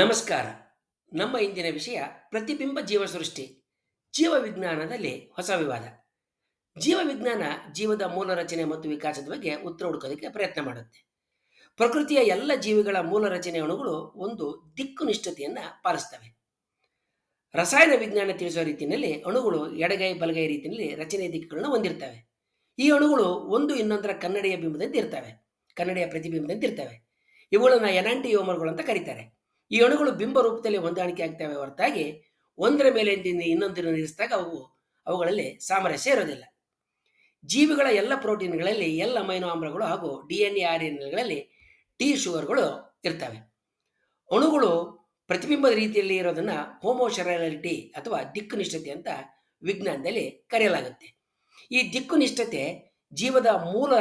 ನಮಸ್ಕಾರ. ನಮ್ಮ ಇಂದಿನ ವಿಷಯ ಪ್ರತಿಬಿಂಬ ಜೀವ ಸೃಷ್ಟಿ ಜೀವ ವಿಜ್ಞಾನದಲ್ಲಿ ಹೊಸ ವಿವಾದ. ಜೀವ ವಿಜ್ಞಾನ ಜೀವದ ಮೂಲ ರಚನೆ ಮತ್ತು ವಿಕಾಸದ ಬಗ್ಗೆ ಉತ್ತರ ಹುಡುಕೋದಕ್ಕೆ ಪ್ರಯತ್ನ ಮಾಡುತ್ತೆ. ಪ್ರಕೃತಿಯ ಎಲ್ಲ ಜೀವಿಗಳ ಮೂಲ ರಚನೆ ಅಣುಗಳು ಒಂದು ದಿಕ್ಕು ದಿಕ್ಕುನಿಷ್ಠತೆಯನ್ನು ಪಾಲಿಸ್ತವೆ. ರಸಾಯನ ವಿಜ್ಞಾನ ತಿಳಿಸುವ ರೀತಿಯಲ್ಲಿ ಅಣುಗಳು ಎಡಗೈ ಬಲಗೈ ರೀತಿಯಲ್ಲಿ ರಚನೆ ದಿಕ್ಕುಗಳನ್ನು ಹೊಂದಿರ್ತವೆ. ಈ ಅಣುಗಳು ಒಂದು ಇನ್ನೊಂದರ ಕನ್ನಡಿಯ ಬಿಂಬದಂತೆ ಇರ್ತವೆ ಕನ್ನಡಿಯ ಪ್ರತಿಬಿಂಬದಂತೆ ಇರ್ತವೆ ಇವುಗಳನ್ನ ಎನಾಂಟಿಯೋಮರ್ಗಳು ಅಂತ ಕರೀತಾರೆ. ಈ ಅಣುಗಳು ಬಿಂಬ ರೂಪದಲ್ಲಿ ಹೊಂದಾಣಿಕೆ ಆಗ್ತವೆ ಹೊರತಾಗಿ ಒಂದರ ಮೇಲೆ ಇನ್ನೊಂದನ್ನು ನಿಲ್ಲಿಸಿದಾಗ ಅವು, ಅವುಗಳಲ್ಲಿ ಸಾಮರಸ್ಯ ಇರೋದಿಲ್ಲ. ಜೀವಿಗಳ ಎಲ್ಲ ಪ್ರೋಟೀನ್ಗಳಲ್ಲಿ ಎಲ್ಲ ಅಮೈನೋ ಆಮ್ಲಗಳು ಹಾಗೂ ಡಿ ಎನ್ ಎ ಆರ್ ಎನ್ಗಳಲ್ಲಿ ಟಿ ಶುಗರ್ಗಳು ಇರ್ತವೆ. ಅಣುಗಳು ಪ್ರತಿಬಿಂಬದ ರೀತಿಯಲ್ಲಿ ಇರೋದನ್ನ ಹೋಮೋಶರಾಲಿಟಿ ಅಥವಾ ದಿಕ್ಕು ನಿಷ್ಠತೆ ಅಂತ ವಿಜ್ಞಾನದಲ್ಲಿ ಕರೆಯಲಾಗುತ್ತೆ. ಈ ದಿಕ್ಕು ನಿಷ್ಠತೆ ಜೀವದ ಮೂಲ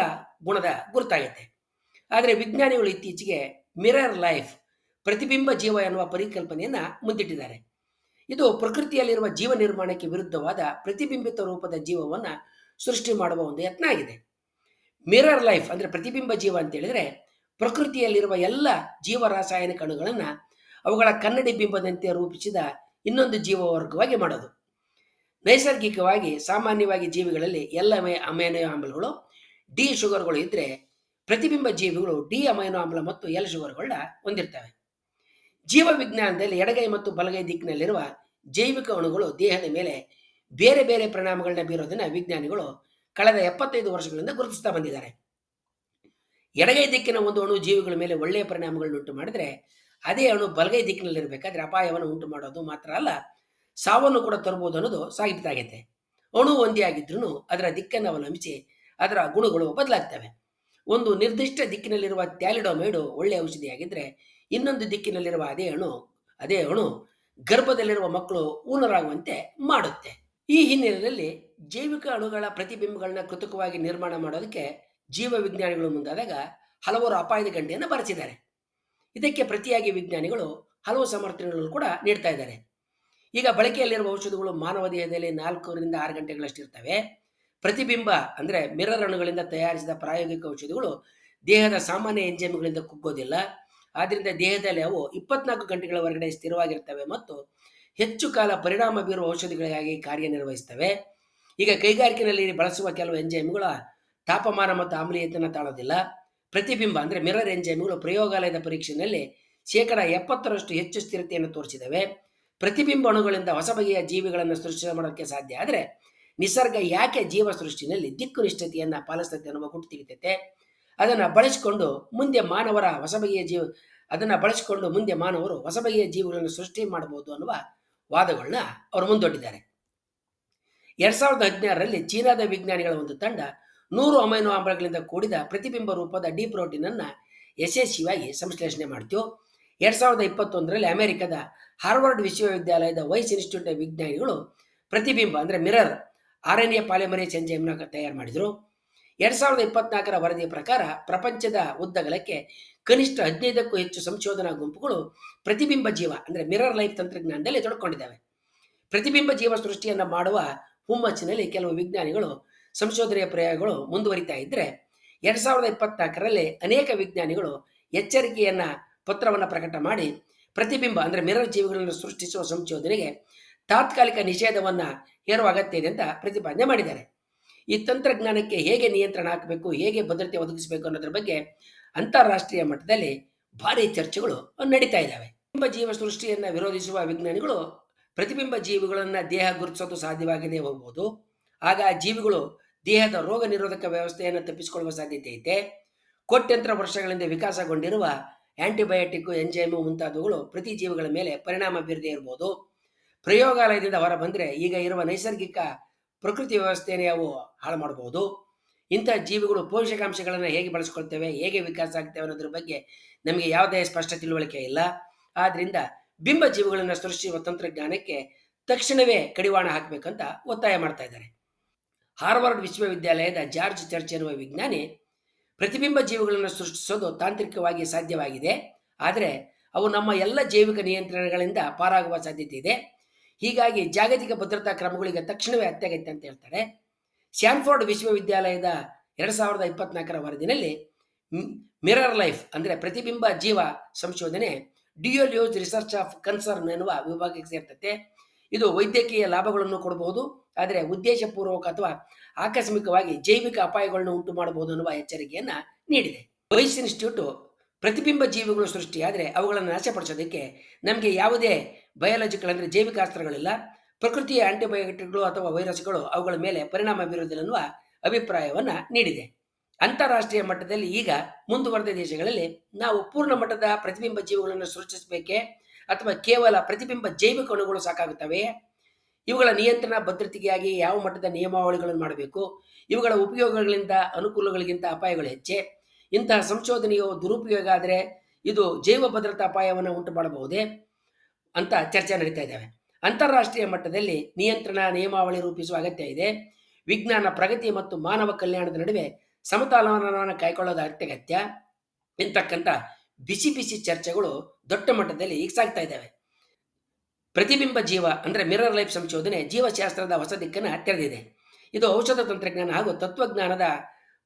ಗುಣದ ಗುರುತಾಗುತ್ತೆ. ಆದರೆ ವಿಜ್ಞಾನಿಗಳು ಇತ್ತೀಚೆಗೆ ಮಿರರ್ ಲೈಫ್ ಪ್ರತಿಬಿಂಬ ಜೀವ ಎನ್ನುವ ಪರಿಕಲ್ಪನೆಯನ್ನು ಮುಂದಿಟ್ಟಿದ್ದಾರೆ. ಇದು ಪ್ರಕೃತಿಯಲ್ಲಿರುವ ಜೀವ ನಿರ್ಮಾಣಕ್ಕೆ ವಿರುದ್ಧವಾದ ಪ್ರತಿಬಿಂಬಿತ ರೂಪದ ಜೀವವನ್ನು ಸೃಷ್ಟಿ ಮಾಡುವ ಒಂದು ಯತ್ನ ಆಗಿದೆ. ಮಿರರ್ ಲೈಫ್ ಅಂದ್ರೆ ಪ್ರತಿಬಿಂಬ ಜೀವ ಅಂತ ಹೇಳಿದ್ರೆ ಪ್ರಕೃತಿಯಲ್ಲಿರುವ ಎಲ್ಲ ಜೀವ ರಾಸಾಯನಿಕ ಅಣುಗಳನ್ನ ಅವುಗಳ ಕನ್ನಡಿ ಬಿಂಬದಂತೆ ರೂಪಿಸಿದ ಇನ್ನೊಂದು ಜೀವ ವರ್ಗವಾಗಿ ಮಾಡೋದು. ನೈಸರ್ಗಿಕವಾಗಿ ಸಾಮಾನ್ಯವಾಗಿ ಜೀವಿಗಳಲ್ಲಿ ಎಲ್ಲ ಅಮೈನೋ ಆಮ್ಲಗಳು ಡಿ ಶುಗರ್ಗಳು ಇದ್ರೆ ಪ್ರತಿಬಿಂಬ ಜೀವಿಗಳು ಡಿ ಅಮೈನೋ ಆಮ್ಲ ಮತ್ತು ಎಲ್ ಶುಗರ್ಗಳನ್ನ ಹೊಂದಿರ್ತವೆ. ಜೀವ ವಿಜ್ಞಾನದಲ್ಲಿ ಎಡಗೈ ಮತ್ತು ಬಲಗೈ ದಿಕ್ಕಿನಲ್ಲಿರುವ ಜೈವಿಕ ಅಣುಗಳು ದೇಹದ ಮೇಲೆ ಬೇರೆ ಬೇರೆ ಪರಿಣಾಮಗಳನ್ನ ಬೀರೋದನ್ನ ವಿಜ್ಞಾನಿಗಳು ಕಳೆದ ಎಪ್ಪತ್ತೈದು ವರ್ಷಗಳಿಂದ ಗುರುತಿಸ್ತಾ ಬಂದಿದ್ದಾರೆ. ಎಡಗೈ ದಿಕ್ಕಿನ ಒಂದು ಅಣು ಜೀವಿಗಳ ಮೇಲೆ ಒಳ್ಳೆಯ ಪರಿಣಾಮಗಳನ್ನು ಉಂಟು ಮಾಡಿದ್ರೆ ಅದೇ ಅಣು ಬಲಗೈ ದಿಕ್ಕಿನಲ್ಲಿರಬೇಕಾದ್ರೆ ಅಪಾಯವನ್ನು ಉಂಟು ಮಾಡೋದು ಮಾತ್ರ ಅಲ್ಲ, ಸಾವನ್ನು ಕೂಡ ತರಬಹುದು ಅನ್ನೋದು ಸಾಗಿತಾಗೈತೆ ಅಣು ಒಂದೇ ಆಗಿದ್ರೂ ಅದರ ದಿಕ್ಕನ್ನು ಅವಲಂಬಿಸಿ ಅದರ ಗುಣಗಳು ಬದಲಾಗ್ತವೆ. ಒಂದು ನಿರ್ದಿಷ್ಟ ದಿಕ್ಕಿನಲ್ಲಿರುವ ಟ್ಯಾಲಿಡೋಮೈಡು ಒಳ್ಳೆಯ ಔಷಧಿಯಾಗಿದ್ದರೆ ಇನ್ನೊಂದು ದಿಕ್ಕಿನಲ್ಲಿರುವ ಅದೇ ಅಣು ಅದೇ ಅಣು ಗರ್ಭದಲ್ಲಿರುವ ಮಕ್ಕಳು ಊನರಾಗುವಂತೆ ಮಾಡುತ್ತೆ. ಈ ಹಿನ್ನೆಲೆಯಲ್ಲಿ ಜೈವಿಕ ಅಣುಗಳ ಪ್ರತಿಬಿಂಬಗಳನ್ನ ಕೃತಕವಾಗಿ ನಿರ್ಮಾಣ ಮಾಡೋದಕ್ಕೆ ಜೀವ ವಿಜ್ಞಾನಿಗಳು ಮುಂದಾದಾಗ ಹಲವಾರು ಅಪಾಯದ ಗಂಟೆಯನ್ನು ಬರೆಸಿದ್ದಾರೆ. ಇದಕ್ಕೆ ಪ್ರತಿಯಾಗಿ ವಿಜ್ಞಾನಿಗಳು ಹಲವು ಸಮರ್ಥನೆಗಳನ್ನು ಕೂಡ ನೀಡ್ತಾ ಇದ್ದಾರೆ. ಈಗ ಬಳಕೆಯಲ್ಲಿರುವ ಔಷಧಗಳು ಮಾನವ ದೇಹದಲ್ಲಿ ನಾಲ್ಕರಿಂದ ಆರು ಗಂಟೆಗಳಷ್ಟಿರ್ತವೆ ಪ್ರತಿಬಿಂಬ ಅಂದರೆ ಮಿರರ್ ಅಣುಗಳಿಂದ ತಯಾರಿಸಿದ ಪ್ರಾಯೋಗಿಕ ಔಷಧಿಗಳು ದೇಹದ ಸಾಮಾನ್ಯ ಎಂಜೈಮ್ಗಳಿಂದ ಕುಗ್ಗೋದಿಲ್ಲ. ಆದ್ದರಿಂದ ದೇಹದಲ್ಲಿ ಅವು ಇಪ್ಪತ್ನಾಲ್ಕು ಗಂಟೆಗಳ ಹೊರಗಡೆ ಸ್ಥಿರವಾಗಿರ್ತವೆ ಮತ್ತು ಹೆಚ್ಚು ಕಾಲ ಪರಿಣಾಮ ಬೀರುವ ಔಷಧಿಗಳಿಗಾಗಿ ಕಾರ್ಯನಿರ್ವಹಿಸ್ತವೆ. ಈಗ ಕೈಗಾರಿಕೆಯಲ್ಲಿ ಬಳಸುವ ಕೆಲವು ಎಂಜೈಮ್ಗಳ ತಾಪಮಾನ ಮತ್ತು ಆಮ್ಲೀಯತೆಯನ್ನು ತಾಳೋದಿಲ್ಲ. ಪ್ರತಿಬಿಂಬ ಅಂದರೆ ಮಿರರ್ ಎಂಜೈಮ್ಗಳು ಪ್ರಯೋಗಾಲಯದ ಪರೀಕ್ಷೆಯಲ್ಲಿ ಶೇಕಡ ಎಪ್ಪತ್ತರಷ್ಟು ಹೆಚ್ಚು ಸ್ಥಿರತೆಯನ್ನು ತೋರಿಸಿದವೆ. ಪ್ರತಿಬಿಂಬ ಅಣುಗಳಿಂದ ಹೊಸ ಬಗೆಯ ಜೀವಿಗಳನ್ನು ಸೃಷ್ಟಿ ಮಾಡೋಕ್ಕೆ ಸಾಧ್ಯ ಆದರೆ ನಿಸರ್ಗ ಯಾಕೆ ಜೀವ ಸೃಷ್ಟಿನಲ್ಲಿ ದಿಕ್ಕು ನಿಷ್ಠತೆಯನ್ನು ಪಾಲಿಸ್ತದೆ ಅನ್ನುವ ಗುಟ್ಟು ತಿಳಿತೈತೆ. ಅದನ್ನು ಬಳಸಿಕೊಂಡು ಮುಂದೆ ಮಾನವರ ಹೊಸಬಗೆಯ ಜೀವ, ಅದನ್ನು ಬಳಸಿಕೊಂಡು ಮುಂದೆ ಮಾನವರು ಹೊಸಬಗೆಯ ಜೀವಗಳನ್ನು ಸೃಷ್ಟಿ ಮಾಡಬಹುದು ಅನ್ನುವ ವಾದಗಳನ್ನ ಅವರು ಮುಂದೊಡ್ಡಿದ್ದಾರೆ. ಎರಡ್ ಸಾವಿರದ ಹದಿನಾರರಲ್ಲಿ ಚೀನಾದ ವಿಜ್ಞಾನಿಗಳ ಒಂದು ತಂಡ ನೂರು ಅಮೈನೋ ಆಮ್ಲಗಳಿಂದ ಕೂಡಿದ ಪ್ರತಿಬಿಂಬ ರೂಪದ ಡಿ ಪ್ರೋಟೀನ್ ಅನ್ನ ಯಶಸ್ವಿಯಾಗಿ ಸಂಶ್ಲೇಷಣೆ ಮಾಡ್ತೀವಿ ಎರಡ್ ಸಾವಿರದ ಇಪ್ಪತ್ತೊಂದರಲ್ಲಿ ಅಮೆರಿಕದ ಹಾರ್ವರ್ಡ್ ವಿಶ್ವವಿದ್ಯಾಲಯದ ವೈಸ್ ಇನ್ಸ್ಟಿಟ್ಯೂಟ್ ವಿಜ್ಞಾನಿಗಳು ಪ್ರತಿಬಿಂಬ ಅಂದರೆ mirror, R N A polymerase ಎಂಜೈಮ್ನ ತಯಾರು ಮಾಡಿದರು. ಎರಡ್ ಸಾವಿರದ ಇಪ್ಪತ್ನಾಲ್ಕರ ವರದಿಯ ಪ್ರಕಾರ ಪ್ರಪಂಚದ ಉದ್ದಗಲಕ್ಕೆ ಕನಿಷ್ಠ ಹದಿನೈದಕ್ಕೂ ಹೆಚ್ಚು ಸಂಶೋಧನಾ ಗುಂಪುಗಳು ಪ್ರತಿಬಿಂಬ ಜೀವ, ಅಂದ್ರೆ ಮಿರರ್ ಲೈಫ್ ತಂತ್ರಜ್ಞಾನದಲ್ಲಿ ತೊಡ್ಕೊಂಡಿದ್ದಾವೆ. ಪ್ರತಿಬಿಂಬ ಜೀವ ಸೃಷ್ಟಿಯನ್ನು ಮಾಡುವ ಹುಮ್ಮಚ್ಚಿನಲ್ಲಿ ಕೆಲವು ವಿಜ್ಞಾನಿಗಳು ಸಂಶೋಧನೆಯ ಪ್ರಯೋಗಗಳು ಮುಂದುವರಿತಾ ಇದ್ದರೆ ಎರಡ್ ಸಾವಿರದ ಇಪ್ಪತ್ನಾಲ್ಕರಲ್ಲಿ ಅನೇಕ ವಿಜ್ಞಾನಿಗಳು ಎಚ್ಚರಿಕೆಯನ್ನ ಪತ್ರವನ್ನು ಪ್ರಕಟ ಮಾಡಿ ಪ್ರತಿಬಿಂಬ, ಅಂದ್ರೆ ಮಿರರ್ ಜೀವಿಗಳನ್ನು ಸೃಷ್ಟಿಸುವ ಸಂಶೋಧನೆಗೆ ತಾತ್ಕಾಲಿಕ ನಿಷೇಧವನ್ನು ಹೇರುವ ಅಗತ್ಯ ಇದೆ ಅಂತ ಪ್ರತಿಪಾದನೆ ಮಾಡಿದ್ದಾರೆ. ಈ ತಂತ್ರಜ್ಞಾನಕ್ಕೆ ಹೇಗೆ ನಿಯಂತ್ರಣ ಹಾಕಬೇಕು, ಹೇಗೆ ಭದ್ರತೆ ಒದಗಿಸಬೇಕು ಅನ್ನೋದ್ರ ಬಗ್ಗೆ ಅಂತಾರಾಷ್ಟ್ರೀಯ ಮಟ್ಟದಲ್ಲಿ ಭಾರಿ ಚರ್ಚೆಗಳು ನಡೀತಾ ಇದ್ದಾವೆ ಪ್ರತಿಬಿಂಬ ಜೀವ ಸೃಷ್ಟಿಯನ್ನ ವಿರೋಧಿಸುವ ವಿಜ್ಞಾನಿಗಳು ಪ್ರತಿಬಿಂಬ ಜೀವಿಗಳನ್ನ ದೇಹ ಗುರುತಿಸೋದು ಸಾಧ್ಯವಾಗದೆ ಹೋಗ್ಬೋದು. ಆಗ ಜೀವಿಗಳು ದೇಹದ ರೋಗ ನಿರೋಧಕ ವ್ಯವಸ್ಥೆಯನ್ನು ತಪ್ಪಿಸಿಕೊಳ್ಳುವ ಸಾಧ್ಯತೆ ಐತೆ ಕೋಟ್ಯಂತರ ವರ್ಷಗಳಿಂದ ವಿಕಾಸಗೊಂಡಿರುವ ಆಂಟಿಬಯೋಟಿಕ್ ಎಂಜೈಮು ಮುಂತಾದವುಗಳು ಪ್ರತಿ ಜೀವಿಗಳ ಮೇಲೆ ಪರಿಣಾಮ ಬೀರದೇ ಇರಬಹುದು ಪ್ರಯೋಗಾಲಯದಿಂದ ಹೊರ ಬಂದರೆ ಈಗ ಇರುವ ನೈಸರ್ಗಿಕ ಪ್ರಕೃತಿ ವ್ಯವಸ್ಥೆಯನ್ನು ಅವು ಹಾಳು ಮಾಡಬಹುದು ಇಂಥ ಜೀವಿಗಳು ಪೋಷಕಾಂಶಗಳನ್ನು ಹೇಗೆ ಬಳಸ್ಕೊಳ್ತೇವೆ, ಹೇಗೆ ವಿಕಾಸ ಆಗ್ತೇವೆ ಅನ್ನೋದ್ರ ಬಗ್ಗೆ ನಮಗೆ ಯಾವುದೇ ಸ್ಪಷ್ಟ ತಿಳುವಳಿಕೆ ಇಲ್ಲ. ಆದ್ದರಿಂದ ಬಿಂಬ ಜೀವಿಗಳನ್ನು ಸೃಷ್ಟಿಸುವ ತಂತ್ರಜ್ಞಾನಕ್ಕೆ ತಕ್ಷಣವೇ ಕಡಿವಾಣ ಹಾಕಬೇಕಂತ ಒತ್ತಾಯ ಮಾಡ್ತಾ ಇದ್ದಾರೆ. ಹಾರ್ವರ್ಡ್ ವಿಶ್ವವಿದ್ಯಾಲಯದ ಜಾರ್ಜ್ ಚರ್ಚ್ ಎನ್ನುವ ವಿಜ್ಞಾನಿ ಪ್ರತಿಬಿಂಬ ಜೀವಿಗಳನ್ನು ಸೃಷ್ಟಿಸೋದು ತಾಂತ್ರಿಕವಾಗಿ ಸಾಧ್ಯವಾಗಿದೆ. ಆದರೆ ಅವು ನಮ್ಮ ಎಲ್ಲ ಜೈವಿಕ ನಿಯಂತ್ರಣಗಳಿಂದ ಪಾರಾಗುವ ಸಾಧ್ಯತೆ ಇದೆ. ಹೀಗಾಗಿ ಜಾಗತಿಕ ಭದ್ರತಾ ಕ್ರಮಗಳಿಗೆ ತಕ್ಷಣವೇ ಅತ್ಯಗತ್ಯ ಅಂತ ಹೇಳ್ತಾರೆ. ಸ್ಯಾನ್ಫೋರ್ಡ್ ವಿಶ್ವವಿದ್ಯಾಲಯದ ಎರಡ್ ಸಾವಿರದ ಇಪ್ಪತ್ನಾಲ್ಕರ ವರದಿನಲ್ಲಿ ಮಿರರ್ ಲೈಫ್ ಅಂದರೆ ಪ್ರತಿಬಿಂಬ ಜೀವ ಸಂಶೋಧನೆ dual use research of concern ಎನ್ನುವ ವಿಭಾಗಕ್ಕೆ ಸೇರ್ತತೆ. ಇದು ವೈದ್ಯಕೀಯ ಲಾಭಗಳನ್ನು ಕೊಡಬಹುದು, ಆದರೆ ಉದ್ದೇಶಪೂರ್ವಕ ಅಥವಾ ಆಕಸ್ಮಿಕವಾಗಿ ಜೈವಿಕ ಅಪಾಯಗಳನ್ನು ಉಂಟು ಮಾಡಬಹುದು ಅನ್ನುವ ಎಚ್ಚರಿಕೆಯನ್ನ ನೀಡಿದೆ. ವೈಸ್ ಇನ್ಸ್ಟಿಟ್ಯೂಟ್ ಪ್ರತಿಬಿಂಬ ಜೀವಿಗಳು ಸೃಷ್ಟಿಯಾದರೆ ಅವುಗಳನ್ನು ನಾಶಪಡಿಸೋದಕ್ಕೆ ನಮಗೆ ಯಾವುದೇ ಬಯಾಲಜಿಕಲ್ ಅಂದರೆ ಜೈವಿಕ ಅಸ್ತ್ರಗಳಿಲ್ಲ ಪ್ರಕೃತಿಯ ಆಂಟಿಬಯೋಟಿಕ್ಗಳು ಅಥವಾ ವೈರಸ್ಗಳು ಅವುಗಳ ಮೇಲೆ ಪರಿಣಾಮ ಬೀರುವುದಿಲ್ಲ ಅನ್ನುವ ಅಭಿಪ್ರಾಯವನ್ನು ನೀಡಿದೆ. ಅಂತಾರಾಷ್ಟ್ರೀಯ ಮಟ್ಟದಲ್ಲಿ ಈಗ ಮುಂದುವರೆದ ದೇಶಗಳಲ್ಲಿ ನಾವು ಪೂರ್ಣ ಮಟ್ಟದ ಪ್ರತಿಬಿಂಬ ಜೀವಿಗಳನ್ನು ಸೃಷ್ಟಿಸಬೇಕೇ ಅಥವಾ ಕೇವಲ ಪ್ರತಿಬಿಂಬ ಜೈವಿಕ ಅಣುಗಳು ಸಾಕಾಗುತ್ತವೆ ಇವುಗಳ ನಿಯಂತ್ರಣ, ಭದ್ರತೆಗಾಗಿ ಯಾವ ಮಟ್ಟದ ನಿಯಮಾವಳಿಗಳನ್ನು ಮಾಡಬೇಕು? ಇವುಗಳ ಉಪಯೋಗಗಳಿಂದ ಅನುಕೂಲಗಳಿಗಿಂತ ಅಪಾಯಗಳು ಹೆಚ್ಚೆ? ಇಂತಹ ಸಂಶೋಧನೆಯು ದುರುಪಯೋಗ ಆದರೆ ಇದು ಜೈವ ಭದ್ರತಾ ಅಪಾಯವನ್ನು ಉಂಟು ಮಾಡಬಹುದೇ ಅಂತ ಚರ್ಚೆ ನಡೀತಾ ಇದ್ದಾವೆ. ಅಂತಾರಾಷ್ಟ್ರೀಯ ಮಟ್ಟದಲ್ಲಿ ನಿಯಂತ್ರಣ, ನಿಯಮಾವಳಿ ರೂಪಿಸುವ ಅಗತ್ಯ ಇದೆ. ವಿಜ್ಞಾನ, ಪ್ರಗತಿ ಮತ್ತು ಮಾನವ ಕಲ್ಯಾಣದ ನಡುವೆ ಸಮತೋಲನವನ್ನು ಕಾಯ್ಕೊಳ್ಳೋದು ಅತ್ಯಗತ್ಯ. ಇಂತಕ್ಕಂಥ ಬಿಸಿ ಬಿಸಿ ಚರ್ಚೆಗಳು ದೊಡ್ಡ ಮಟ್ಟದಲ್ಲಿ ಈಗ ಸಾಗ್ತಾ ಇದ್ದಾವೆ. ಪ್ರತಿಬಿಂಬ ಜೀವ ಅಂದರೆ ಮಿರರ್ ಲೈಫ್ ಸಂಶೋಧನೆ ಜೀವಶಾಸ್ತ್ರದ ಹೊಸ ದಿಕ್ಕನ್ನು ತೆರೆದಿದೆ ಇದು ಔಷಧ ತಂತ್ರಜ್ಞಾನ ಹಾಗೂ ತತ್ವಜ್ಞಾನದ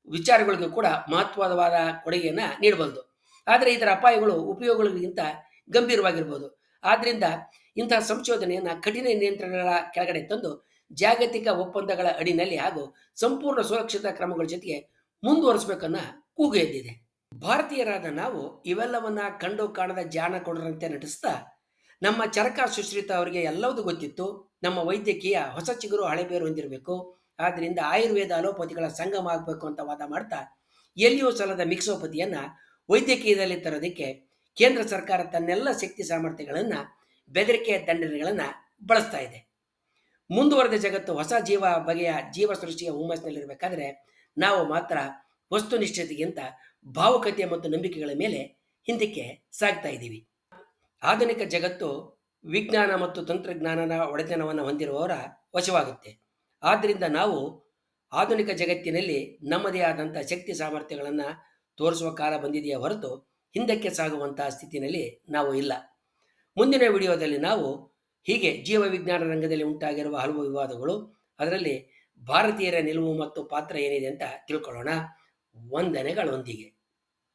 ವಿಚಾರಗಳಿಗೂ ಕೂಡ ಮಹತ್ವವಾದ ಕೊಡುಗೆಯನ್ನು ನೀಡಬಲ್ಲದು ಆದರೆ ಇದರ ಅಪಾಯಗಳು ಉಪಯೋಗಗಳಿಗಿಂತ ಗಂಭೀರವಾಗಿರ್ಬೋದು. ಆದ್ದರಿಂದ ಇಂತಹ ಸಂಶೋಧನೆಯನ್ನು ಕಠಿಣ ನಿಯಂತ್ರಣಗಳ ಕೆಳಗಡೆ ತಂದು ಜಾಗತಿಕ ಒಪ್ಪಂದಗಳ ಅಡಿನಲ್ಲಿ ಹಾಗೂ ಸಂಪೂರ್ಣ ಸುರಕ್ಷತಾ ಕ್ರಮಗಳ ಜೊತೆಗೆ ಮುಂದುವರಿಸಬೇಕನ್ನ ಕೂಗು ಎದ್ದಿದೆ. ಭಾರತೀಯರಾದ ನಾವು ಇವೆಲ್ಲವನ್ನ ಕಂಡು ಕಾಣದ ಜಾಣ ಕೊಡರಂತೆ ನಟಿಸ್ತಾ, ನಮ್ಮ ಚರಕ ಸುಶ್ರಿತ ಅವರಿಗೆ ಎಲ್ಲವೂ ಗೊತ್ತಿತ್ತು, ನಮ್ಮ ವೈದ್ಯಕೀಯ ಹೊಸ ಚಿಗುರು ಹಳೆಬೇರು ಹೊಂದಿರಬೇಕು ಆದ್ದರಿಂದ ಆಯುರ್ವೇದ ಅಲೋಪತಿಗಳ ಸಂಗಮ ಆಗಬೇಕು ಅಂತ ವಾದ ಮಾಡ್ತಾ ಎಲ್ಲಿಯೂ ಸಲದ ಮಿಕ್ಸೋಪತಿಯನ್ನು ವೈದ್ಯಕೀಯದಲ್ಲಿ ತರೋದಕ್ಕೆ ಕೇಂದ್ರ ಸರ್ಕಾರ ತನ್ನೆಲ್ಲ ಶಕ್ತಿ ಸಾಮರ್ಥ್ಯಗಳನ್ನು, ಬೆದರಿಕೆಯ ದಂಡನೆಗಳನ್ನು ಬಳಸ್ತಾ ಇದೆ. ಮುಂದುವರೆದ ಜಗತ್ತು ಹೊಸ ಜೀವ ಬಗೆಯ ಜೀವ ಸೃಷ್ಟಿಯ ಹುಮ್ಮಸ್ಸಿನಲ್ಲಿರಬೇಕಾದ್ರೆ ನಾವು ಮಾತ್ರ ವಸ್ತುನಿಷ್ಠತೆಗಿಂತ ಭಾವುಕತೆ ಮತ್ತು ನಂಬಿಕೆಗಳ ಮೇಲೆ ಹಿಂದಕ್ಕೆ ಸಾಗ್ತಾ ಇದ್ದೀವಿ. ಆಧುನಿಕ ಜಗತ್ತು ವಿಜ್ಞಾನ ಮತ್ತು ತಂತ್ರಜ್ಞಾನದ ಒಡೆತನವನ್ನು ಹೊಂದಿರುವವರ ವಶವಾಗುತ್ತೆ. ಆದ್ದರಿಂದ ನಾವು ಆಧುನಿಕ ಜಗತ್ತಿನಲ್ಲಿ ನಮ್ಮದೇ ಆದಂಥ ಶಕ್ತಿ ಸಾಮರ್ಥ್ಯಗಳನ್ನು ತೋರಿಸುವ ಕಾಲ ಬಂದಿದೆಯೇ ಹೊರತು ಹಿಂದಕ್ಕೆ ಸಾಗುವಂತಹ ಸ್ಥಿತಿನಲ್ಲಿ ನಾವು ಇಲ್ಲ. ಮುಂದಿನ ವಿಡಿಯೋದಲ್ಲಿ ನಾವು ಹೀಗೆ ಜೀವ ವಿಜ್ಞಾನ ರಂಗದಲ್ಲಿ ಉಂಟಾಗಿರುವ ಹಲವು ವಿವಾದಗಳು, ಅದರಲ್ಲಿ ಭಾರತೀಯರ ನಿಲುವು ಮತ್ತು ಪಾತ್ರ ಏನಿದೆ ಅಂತ ತಿಳ್ಕೊಳ್ಳೋಣ. ವಂದನೆಗಳೊಂದಿಗೆ.